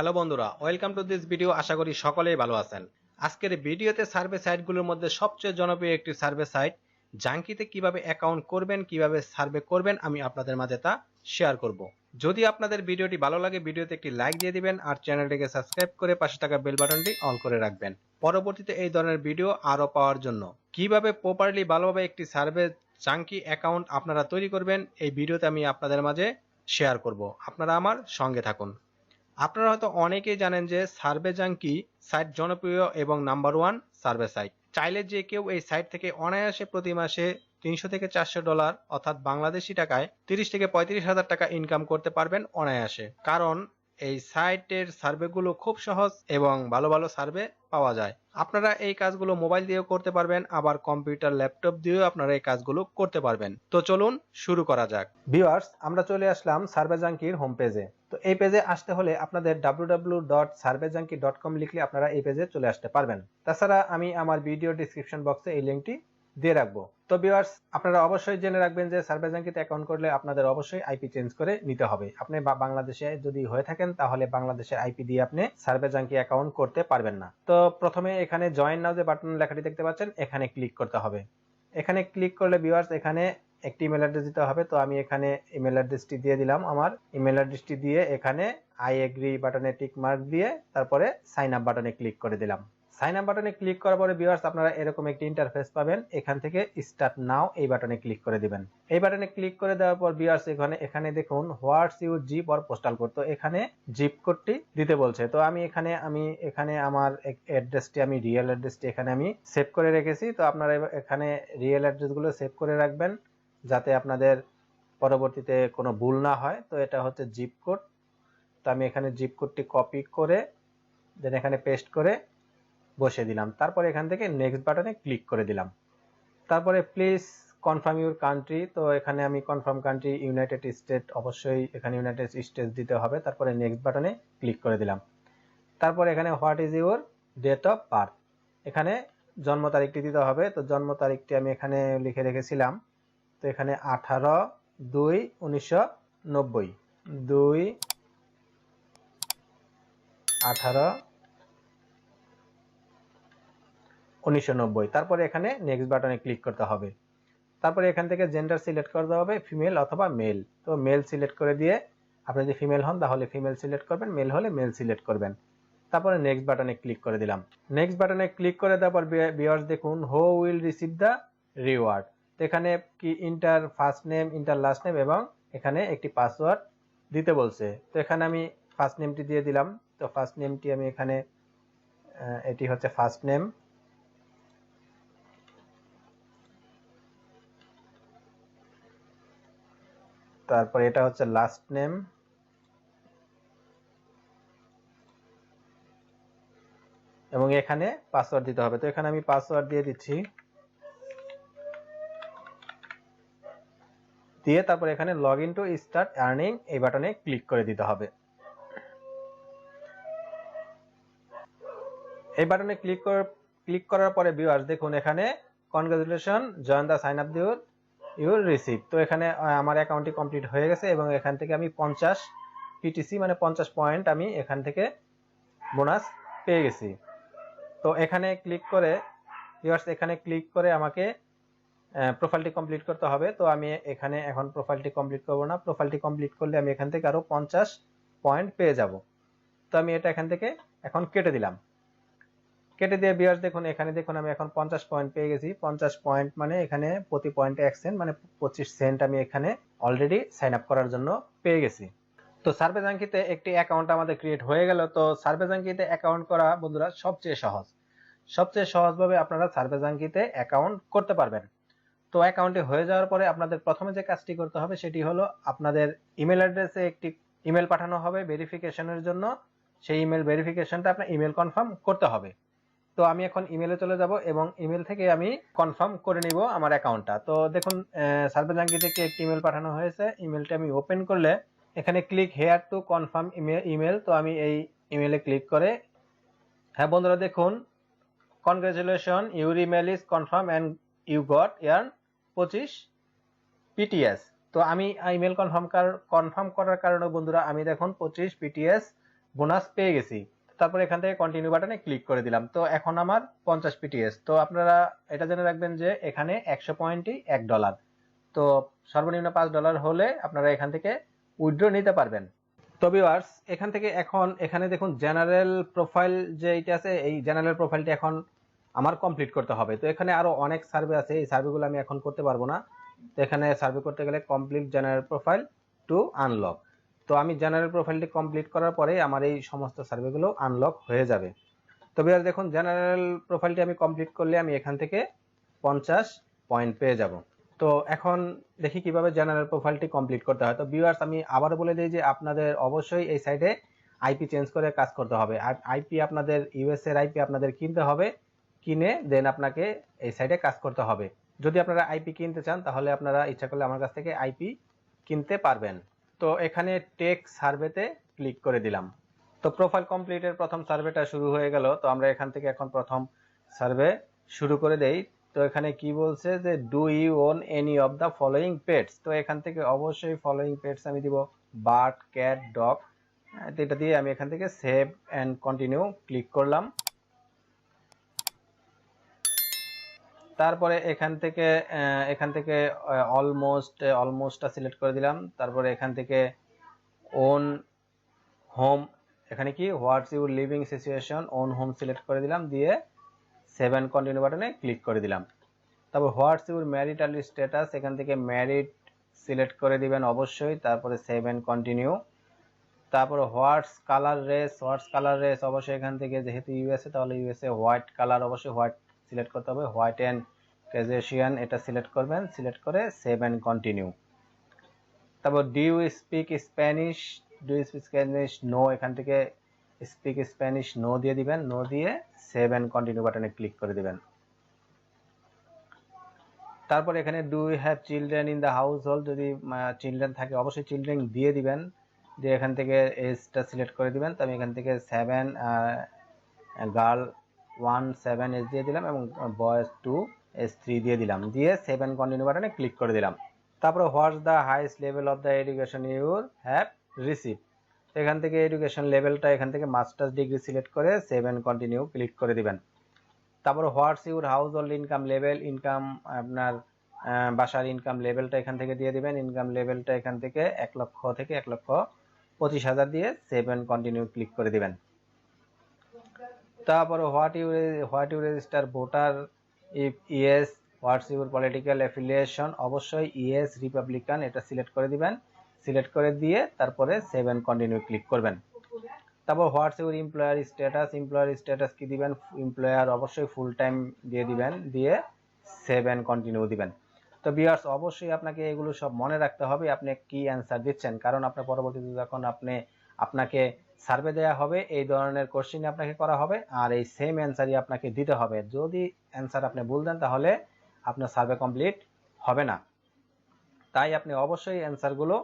Hello বন্ধুরা, welcome to this video. আশা করি সকলেই ভালো আছেন। আজকের ভিডিওতে সার্ভে সাইটগুলোর মধ্যে সবচেয়ে জনপ্রিয় একটি সার্ভে সাইট, জাঙ্কিতে কীভাবে অ্যাকাউন্ট করবেন, কীভাবে সার্ভে করবেন, আমি আপনাদের মাঝে তা শেয়ার করব। যদি আপনাদের ভিডিওটি ভালো লাগে, ভিডিওতে একটি লাইক দিয়ে দিবেন আর চ্যানেলটিকে সাবস্ক্রাইব করে পাশে থাকা বেল বাটনটি অন করে রাখবেন। পরবর্তীতে এই ধরনের ভিডিও আরও পাওয়ার জন্য। কীভাবে প্রপারলি ভালোভাবে একটি সার্ভে জাঙ্কি অ্যাকাউন্ট আপনারা তৈরি করবেন, এই ভিডিওতে আমি আপনাদের মাঝে শেয়ার করব। আপনারা আমার সঙ্গে থাকুন। আপনারা হয়তো অনেকেই জানেন যে সার্ভে জাঙ্কি সাইট জনপ্রিয় এবং নাম্বার ওয়ান সার্ভে সাইট। চাইলে যে কেউ এই সাইট থেকে অনায়াসে প্রতি মাসে তিনশো থেকে চারশো ডলার, অর্থাৎ বাংলাদেশি টাকায় তিরিশ থেকে পঁয়ত্রিশ হাজার টাকা ইনকাম করতে পারবেন অনায়াসে। কারণ এই সাইটের সার্ভেগুলো খুব সহজ এবং ভালো ভালো সার্ভে পাওয়া যায়। আপনারা এই কাজগুলো মোবাইল দিয়েও করতে পারবেন, আবার কম্পিউটার, ল্যাপটপ দিয়েও আপনারা এই কাজগুলো করতে পারবেন। তো চলুন শুরু করা যাক। ভিউয়ার্স, আমরা চলে আসলাম সার্ভে জাঙ্কির হোম পেজে। তো এই পেজে আসতে হলে আপনাদের www.surveyjunkie.com লিখলে আপনারা এই পেজে চলে আসতে পারবেন। তাছাড়া আমি আমার ভিডিও ডিসক্রিপশন বক্সে এই লিঙ্কটি দিয়ে রাখব। তো ভিউয়ার্স আপনারা অবশ্যই জেনে রাখবেন যে সার্ভে জাঙ্কিতে অ্যাকাউন্ট করলে আপনাদের অবশ্যই আইপি চেঞ্জ করে নিতে হবে। আপনি বাংলাদেশে যদি হয়ে থাকেন, তাহলে বাংলাদেশের আইপি দিয়ে আপনি সার্ভে জাঙ্কি অ্যাকাউন্ট করতে পারবেন না। তো প্রথমে এখানে জয়েন নাও যে বাটন লেখাটি দেখতে পাচ্ছেন, এখানে ক্লিক করতে হবে। এখানে ক্লিক করলে ভিউয়ার্স এখানে একটি ইমেল অ্যাড্রেস দিতে হবে। তো আমি এখানে ইমেল অ্যাড্রেসটি দিয়ে দিলাম আমার। ইমেল অ্যাড্রেসটি দিয়ে এখানে আই এগ্রি বাটনে টিক মার্ক দিয়ে তারপরে সাইন আপ বাটনে ক্লিক করে দিলাম। সাইন আপ বাটনে ক্লিক করার পরে ভিউয়ার্স আপনারা এরকম একটি ইন্টারফেস পাবেন। এখান থেকে স্টার্ট নাও এই বাটনে ক্লিক করে দিবেন। এই বাটনে ক্লিক করে দেওয়ার পর ভিউয়ার্স এখানে এখানে দেখুন what's you zip or postal code তো এখানে জিপ কোডটি দিতে বলছে। তো আমি এখানে আমি এখানে আমার অ্যাড্রেসটি আমি রিয়েল অ্যাড্রেসটি এখানে আমি সেভ করে রেখেছি। তো আপনারা এখানে রিয়েল অ্যাড্রেসগুলো সেভ করে রাখবেন যাতে আপনাদের পরবর্তীতে কোনো ভুল না হয়। তো এটা হচ্ছে জিপ কোড তো আমি এখানে জিপ কোডটি কপি করে দেন এখানে পেস্ট করে বসিয়ে দিলাম। তারপরে এখান থেকে নেক্সট বাটনে ক্লিক করে দিলাম। তারপরে প্লিজ কনফার্ম ইউর কান্ট্রি তো এখানে আমি কনফার্ম কান্ট্রি ইউনাইটেড স্টেট অবশ্যই এখানে ইউনাইটেড স্টেট দিতে হবে। তারপরে নেক্সট বাটনে ক্লিক করে দিলাম। তারপর এখানে what is your date of birth এখানে জন্ম তারিখটি দিতে হবে। তো জন্ম তারিখটি আমি এখানে লিখে রেখেছিলাম। তো এখানে আঠারো দুই উনিশশো নব্বই। দুই আঠারো উনিশশো নব্বই। তারপরে এখানে নেক্সট বাটনে ক্লিক করতে হবে। তারপরে এখান থেকে জেন্ডার সিলেক্ট করতে হবে ফিমেল অথবা মেল তো মেল সিলেক্ট করে দিয়ে আপনি যদি ফিমেল হন, তাহলে ফিমেল সিলেক্ট করবেন মেল হলে মেল সিলেক্ট করবেন। তারপরে নেক্সট বাটনে ক্লিক করে দিলাম। নেক্সট বাটনে ক্লিক করে দেওয়ার পর বিয়ার্স দেখুন হো উইল রিসিভ দ্য রিওয়ার্ড তো এখানে কি enter first name enter last name এবং এখানে একটি পাসওয়ার্ড দিতে বলছে। তো এখানে আমি ফার্স্ট নেমটি দিয়ে দিলাম। তো ফার্স্ট নেমটি আমি এখানে এটি হচ্ছে ফার্স্ট নেম তারপর এটা হচ্ছে লাস্ট নেম এবং এখানে পাসওয়ার্ড দিতে হবে। তো এখানে আমি পাসওয়ার্ড দিয়ে দিচ্ছি। দিয়ে তারপর এখানে log in to start earning এই বাটনে ক্লিক করে দিতে হবে। এই বাটনে ক্লিক ক্লিক করার পরে ভিউয়ার্স দেখুন এখানে congratulation join the sign up দিউর your receive তো এখানে আমার অ্যাকাউন্টটি কমপ্লিট হয়ে গেছে এবং এখান থেকে আমি পঞ্চাশ পিটিসি মানে পঞ্চাশ পয়েন্ট আমি এখান থেকে বোনাস পেয়ে গেছি। তো এখানে ক্লিক করে ভিউয়ার্স এখানে ক্লিক করে আমাকে প্রোফাইলটি কমপ্লিট করতে হবে। তো আমি এখানে এখন প্রোফাইলটি কমপ্লিট করব না। প্রোফাইলটি কমপ্লিট করলে আমি এখান থেকে আরও পঞ্চাশ পয়েন্ট পেয়ে যাব। তো আমি এটা এখান থেকে এখন কেটে দিলাম। কেটে দিয়ে বিয়ার্স দেখুন, এখানে দেখুন আমি এখন পঞ্চাশ পয়েন্ট পেয়ে গেছি। পঞ্চাশ পয়েন্ট মানে এখানে প্রতি পয়েন্টে এক সেন্ট মানে পঁচিশ সেন্ট আমি এখানে অলরেডি সাইন আপ করার জন্য পেয়ে গেছি। তো সার্ভে জাঙ্কিতে একটি অ্যাকাউন্ট আমাদের ক্রিয়েট হয়ে গেল। তো সার্ভে জাঙ্কিতে অ্যাকাউন্ট করা বন্ধুরা সবচেয়ে সহজ। সবচেয়ে সহজভাবে আপনারা সার্ভে জাঙ্কিতে অ্যাকাউন্ট করতে পারবেন। তো অ্যাকাউন্টে হয়ে যাওয়ার পরে আপনাদের প্রথমে যে কাজটি করতে হবে সেটি হলো আপনাদের ইমেল অ্যাড্রেসে একটি ইমেল পাঠানো হবে ভেরিফিকেশনের জন্য। সেই ইমেল ভেরিফিকেশনটা আপনার ইমেল কনফার্ম করতে হবে। তো আমি এখন ইমেলে চলে যাব এবং ইমেল থেকে আমি কনফার্ম করে নিব আমার অ্যাকাউন্টটা তো দেখুন সার্ভে জাঙ্কি থেকে একটি ইমেল পাঠানো হয়েছে ইমেলটা আমি ওপেন করলে এখানে click here to confirm email তো আমি এই ইমেলে ক্লিক করে হ্যাঁ বন্ধুরা দেখুন congratulation your email is confirm and you got year পঁচিশ পিটিএস তো আমি ইমেল কনফার্ম কনফার্ম করার কারণে বন্ধুরা আমি দেখুন পঁচিশ পিটিএস বোনাস পেয়ে গেছি। তারপর এখান থেকে কন্টিনিউ বাটনে ক্লিক করে দিলাম। তো এখন আমার পঞ্চাশ পিটিএস তো আপনারা এটা জেনে রাখবেন যে এখানে একশো পয়েন্টই এক ডলার তো সর্বনিম্ন পাঁচ ডলার হলে আপনারা এখান থেকে উইথড্র নিতে পারবেন। তো ভিউয়ার্স এখান থেকে এখন এখানে দেখুন জেনারেল প্রোফাইল যে এইটা আছে, এই জেনারেল প্রোফাইলটি এখন আমার কমপ্লিট করতে হবে। তো এখানে আরও অনেক সার্ভে আছে, এই সার্ভেগুলো আমি এখন করতে পারব না। তো এখানে সার্ভে করতে গেলে complete general profile to unlock তো আমি জেনারেল প্রোফাইলটি কমপ্লিট করার পরে আমার এই সমস্ত সার্ভেগুলো আনলক হয়ে যাবে। তো ভিউয়ার্স দেখুন জেনারেল প্রোফাইলটি আমি কমপ্লিট করলে আমি এখান থেকে পঞ্চাশ পয়েন্ট পেয়ে যাব। তো এখন দেখি কীভাবে জেনারেল প্রোফাইলটি কমপ্লিট করতে হয়। তো ভিউয়ার্স আমি আবার বলে দিই যে আপনাদের অবশ্যই এই সাইডে আইপি চেঞ্জ করে কাজ করতে হবে। আর আইপি আপনাদের ইউএস এর আইপি আপনাদের কিনতে হবে, কিনে দেন আপনাকে এই সাইডে কাজ করতে হবে। যদি আপনারা আইপি কিনতে চান, তাহলে আপনারা ইচ্ছা করলে আমার কাছ থেকে আইপি কিনতে পারবেন। তো এখানে টেক সার্ভেতে ক্লিক করে দিলাম। তো প্রোফাইল কমপ্লিটের প্রথম সার্ভেটা শুরু হয়ে গেল। তো আমরা এখান থেকে এখন প্রথম সার্ভে শুরু করে দেই। তো এখানে কি বলছে যে do you own any of the following pets তো এখান থেকে অবশ্যই ফলোয়িং পেটস আমি দিব। Bird, cat, dog. এটা দিয়ে আমি এখান থেকে সেভ অ্যান্ড কন্টিনিউ ক্লিক করলাম। তারপরে এখান থেকে এখান থেকে অলমোস্ট অলমোস্টটা সিলেক্ট করে দিলাম। তারপরে এখান থেকে ওন হোম এখানে কি? What's your living situation own home select করে দিলাম। দিয়ে সেভেন কন্টিনিউ বাটনে ক্লিক করে দিলাম। তারপর হোয়াটস ইউর ম্যারিটাল স্ট্যাটাস এখান থেকে ম্যারিড সিলেক্ট করে দিবেন অবশ্যই। তারপরে সেভেন কন্টিনিউ তারপরে what's colour race what's colour race অবশ্যই এখান থেকে, যেহেতু ইউএসএ তাহলে ইউএসএ হোয়াইট কালার অবশ্যই হোয়াইট সিলেক্ট করতে হবে। হোয়াইট অ্যান্ড ক্যাজেশিয়ান এটা সিলেক্ট করবেন। সিলেক্ট করে সেভেন কন্টিনিউ। তারপর do you speak Spanish? Do speak Spanish? No. এখান থেকে স্পিক স্প্যানিশ নো দিয়ে দিবেন। নো দিয়ে সেভেন কন্টিনিউ বাটনে ক্লিক করে দিবেন। তারপর এখানে do have children in the household যদি চিলড্রেন থাকে, অবশ্যই চিলড্রেন দিয়ে দিবেন। দিয়ে এখান থেকে এজটা সিলেক্ট করে দিবেন। তো আমি এখান থেকে seven girl one seven S দিয়ে দিলাম এবং বয়েজ টু এস থ্রি দিয়ে দিলাম। দিয়ে সেভেন কন্টিনিউ বাটনে ক্লিক করে দিলাম। তারপরে what's the highest level of the education your have receive এখান থেকে এডুকেশন লেভেলটা এখান থেকে মাস্টার্স ডিগ্রি সিলেক্ট করে সেভেন কন্টিনিউ ক্লিক করে দিবেন। তারপরে what's your household income level income আপনার বাসার ইনকাম লেভেলটা এখান থেকে দিয়ে দিবেন। ইনকাম লেভেলটা এখান থেকে এক লক্ষ থেকে এক লক্ষ পঁচিশ হাজার দিয়ে সেভেন কন্টিনিউ ক্লিক করে দিবেন। তারপরে what you what you register voter, if yes what's your political affiliation, অবশ্যই ইয়েস রিপাবলিকান এটা সিলেক্ট করে দিবেন। সিলেক্ট করে দিয়ে তারপরে সেভেন কন্টিনিউ ক্লিক করবেন। তারপর what's your employer status employer status কি দিবেন? এমপ্লয়ার অবশ্যই ফুল টাইম দিয়ে দিবেন, দিয়ে সেভেন কন্টিনিউ দিবেন। তো বিয়ার্স অবশ্যই আপনাকে এগুলো সব মনে রাখতে হবে, আপনি কি অ্যান্সার দিচ্ছেন? কারণ আপনার পরবর্তীতে যখন আপনি আপনাকে সার্ভে দেওয়া হবে, এই ধরনের কোশ্চিন আপনাকে করা হবে, আর এই সেম অ্যান্সারই আপনাকে দিতে হবে। যদি অ্যান্সার আপনি ভুল দেন, তাহলে আপনার সার্ভে কমপ্লিট হবে না। তাই আপনি অবশ্যই অ্যান্সারগুলো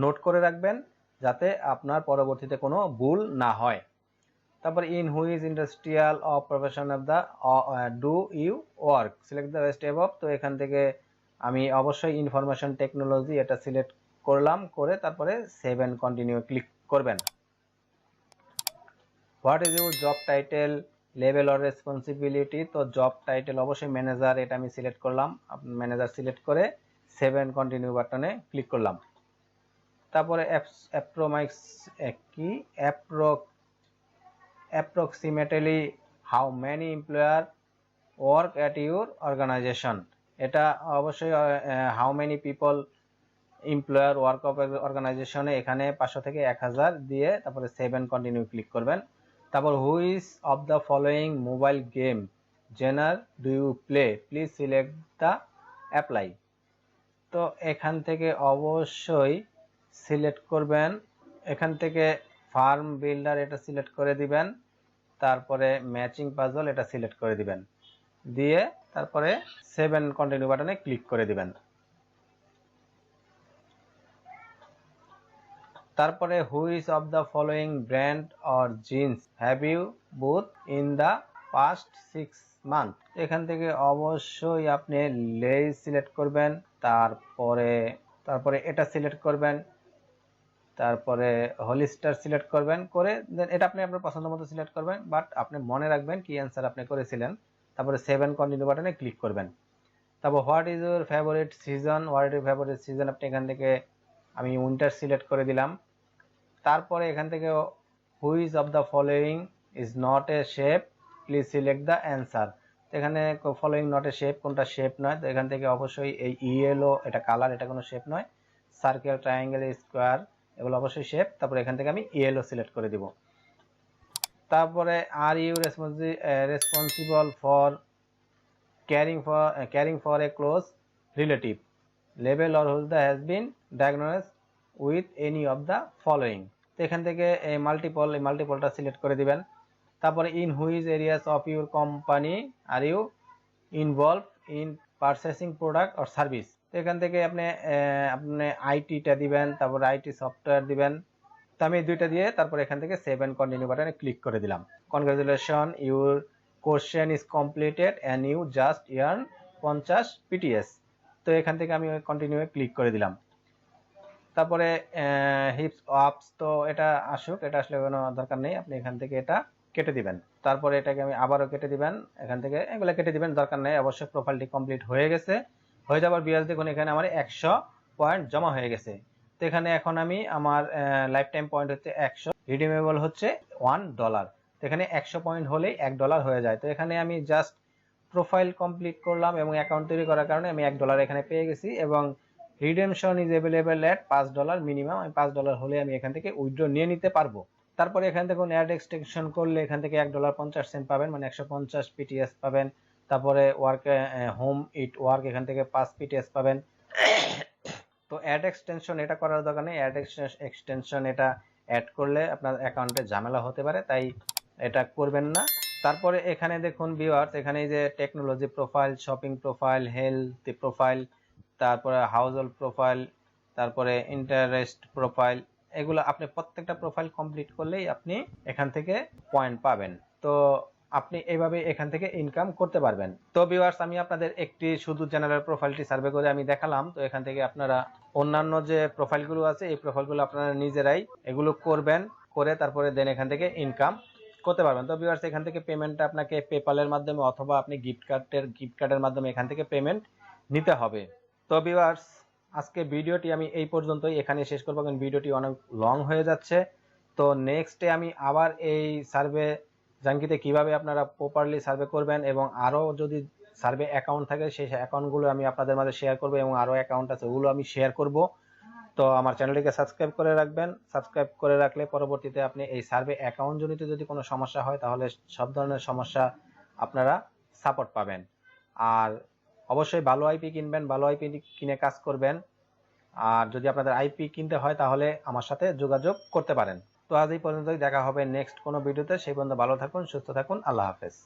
নোট করে রাখবেন, যাতে আপনার পরবর্তীতে কোনো ভুল না হয়। তারপর in which industrial of profession of the do you work select the best of তো এখান থেকে আমি অবশ্যই ইনফরমেশন টেকনোলজি এটা সিলেক্ট করলাম, করে তারপরে সেভেন কন্টিনিউ ক্লিক করবেন। What is your job title level or responsibility তো জব টাইটেল অবশ্যই ম্যানেজার এটা আমি সিলেক্ট করলাম। ম্যানেজার সিলেক্ট করে সেভেন কন্টিনিউ বাটনে ক্লিক করলাম। তারপরে অ্যাপ্রোমাইক্স কি? অ্যাপ্রো approximately how many employer work at your organization এটা অবশ্যই how many people employer work of অর্গানাইজেশনে এখানে পাঁচশো থেকে এক হাজার দিয়ে তারপরে সেভেন কন্টিনিউ ক্লিক করবেন। তারপর which of the following mobile game genre do you play please select the apply তো এখান থেকে অবশ্যই সিলেক্ট করবেন। এখান থেকে ফার্ম বিল্ডার এটা সিলেক্ট করে দিবেন। তারপরে ম্যাচিং পাজল এটা সিলেক্ট করে দিবেন। দিয়ে তারপরে সেভেন কন্টিনিউ বাটনে ক্লিক করে দিবেন। তারপরে which of the following brand or jeans have you bought in the past six month এখান থেকে অবশ্যই আপনি লেজ সিলেক্ট করবেন, তারপরে তারপরে এটা সিলেক্ট করবেন, তারপরে হলিস্টার সিলেক্ট করবেন, করে দেন এটা আপনি আপনার পছন্দ মতো সিলেক্ট করবেন বাট আপনি মনে রাখবেন কি অ্যান্সার আপনি করেছিলেন, তারপরে সেভেন কন্টিনিউ বাটনে ক্লিক করবেন। তারপর what is your favourite season what is favourite season আপনি এখান থেকে আমি উইন্টার সিলেক্ট করে দিলাম। তারপরে এখান থেকে which of the following is not a shape please select the answer এখানে ফলোয়িং নট এ শেপ কোনটা শেপ নয়, তো এখান থেকে অবশ্যই এই ইয়েলো এটা কালার এটা কোনো শেপ নয় সার্কেল ট্রায়াঙ্গেল স্কোয়ার এগুলো অবশ্যই শেপ তারপরে এখান থেকে আমি ইয়েলো সিলেক্ট করে দিব। তারপরে are you responsi responsible for caring for caring for a close relative level or whose the has been diagnose with any of the following তো এখান থেকে এই মাল্টিপল এই মাল্টিপলটা সিলেক্ট করে দিবেন। তারপরে in which areas of your company are you involve in purchasing product or service তো এখান থেকে আপনি আপনি আইটিটা দিবেন, তারপরে আইটি সফটওয়্যার দিবেন। তো আমি দুইটা দিয়ে তারপরে এখান থেকে সেভ এন্ড কন্টিনিউ বাটনে ক্লিক করে দিলাম। Congratulation your question is completed and you just earn পঞ্চাশ পিটিএস তো এখান থেকে আমি কন্টিনিউ ক্লিক করে দিলাম। তারপরে হিপস আপস তো এটা আসুক, এটা আসলে কোনো দরকার নেই। আপনি এখান থেকে এটা কেটে দিবেন। তারপরে এটাকে আমি আবারও কেটে দিবেন। এখান থেকে এগুলো কেটে দিবেন, দরকার নেই। অবশ্যই প্রোফাইলটি কমপ্লিট হয়ে গেছে। হয়ে যাবার বিয়াজ দেখুন, এখানে আমার একশো পয়েন্ট জমা হয়ে গেছে। তো এখানে এখন আমি আমার লাইফ টাইম পয়েন্ট হচ্ছে একশো রিডিমেবল হচ্ছে ওয়ান ডলার তো এখানে একশো পয়েন্ট হলেই এক ডলার হয়ে যায়। তো এখানে আমি জাস্ট প্রোফাইল কমপ্লিট করলাম এবং অ্যাকাউন্ট তৈরি করার কারণে আমি এক ডলার এখানে পেয়ে গেছি এবং রিডেমশন ইজ অ্যাভেলেবেল এট পাঁচ ডলার মিনিমাম আমি পাঁচ ডলার হলে আমি এখান থেকে উইথড্র নিয়ে নিতে পারব। তারপরে এখান থেকে অ্যাড এক্সটেনশন করলে এখান থেকে এক ডলার পঞ্চাশ সেন্ট পাবেন মানে একশো পঞ্চাশ পিটিএস পাবেন। তারপরে ওয়ার্ক হোম ইট ওয়ার্ক এখান থেকে পাঁচ পিটিএস পাবেন। তো অ্যাড এক্সটেনশন এটা করার দরকার নেই। অ্যাড এক্সটেনশন এটা অ্যাড করলে আপনার অ্যাকাউন্টে ঝামেলা হতে পারে, তাই এটা করবেন না। তারপরে এখানে দেখুন ভিউয়ার্স এখানে যে technology profile shopping profile health profile তারপরে হাউস হোল্ড প্রোফাইল, তারপরে ইন্টারেস্ট প্রোফাইল, এগুলো আপনি প্রত্যেকটা প্রোফাইল কমপ্লিট করলেই আপনি এখান থেকে পয়েন্ট পাবেন। তো আপনি এইভাবে এখান থেকে ইনকাম করতে পারবেন। তো ভিউয়ার্স, আমি আপনাদের একটি শুধু জেনারেল প্রোফাইলটি সার্ভে করে আমি দেখালাম। তো এখান থেকে আপনারা অন্যান্য যে প্রোফাইলগুলো আছে, এই প্রোফাইলগুলো আপনারা নিজেরাই এগুলো করবেন, করে তারপরে দেন এখান থেকে ইনকাম করতে পারবেন। তো ভিউয়ার্স, এখান থেকে পেমেন্টটা আপনাকে পেপালের মাধ্যমে অথবা আপনি গিফট কার্ডের গিফট কার্ডের মাধ্যমে এখান থেকে পেমেন্ট নিতে হবে। তো ভিউয়ার্স আজকে ভিডিওটি আমি এই পর্যন্তই। এখানে শেষ করব কারণ ভিডিওটি অনেক লং হয়ে যাচ্ছে। তো নেক্সটে আমি আবার এই সার্ভে জাঙ্কিতে কীভাবে আপনারা প্রপারলি সার্ভে করবেন এবং আরও যদি সার্ভে অ্যাকাউন্ট থাকে, সেই অ্যাকাউন্টগুলো আমি আপনাদের মাঝে শেয়ার করব এবং আরও অ্যাকাউন্ট আছে, ওগুলো আমি শেয়ার করব। তো আমার চ্যানেলটিকে সাবস্ক্রাইব করে রাখবেন। সাবস্ক্রাইব করে রাখলে পরবর্তীতে আপনি এই সার্ভে অ্যাকাউন্ট জনিত যদি কোনো সমস্যা হয়, তাহলে সব ধরনের সমস্যা আপনারা সাপোর্ট পাবেন। আর অবশ্যই ভালো আইপি কিনবেন, ভালো আইপি কিনে কাজ করবেন। আর যদি আপনাদের আইপি কিনতে হয়, তাহলে আমার সাথে যোগাযোগ করতে পারেন। তো আজ এই পর্যন্তই, দেখা হবে নেক্সট কোনো ভিডিওতে। সেই পর্যন্ত ভালো থাকুন, সুস্থ থাকুন, আল্লাহ হাফেজ।